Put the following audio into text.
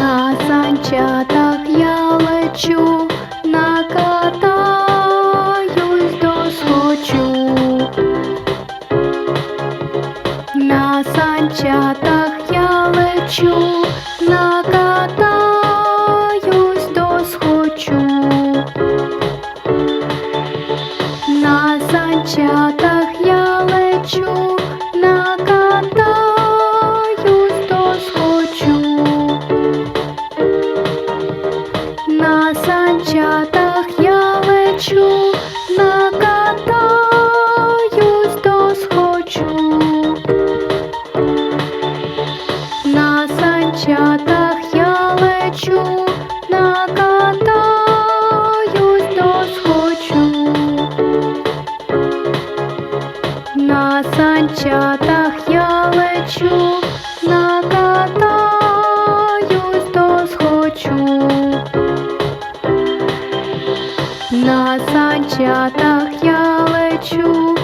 санчатах я лечу, накатаюсь досхочу. На санчатах я лечу, накатаюсь досхочу. На санчатах санчатах я лечу, накатаюсь досхочу. На санчатах я лечу, накатаюсь досхочу. На санчатах я лечу, На санчатах я лечу,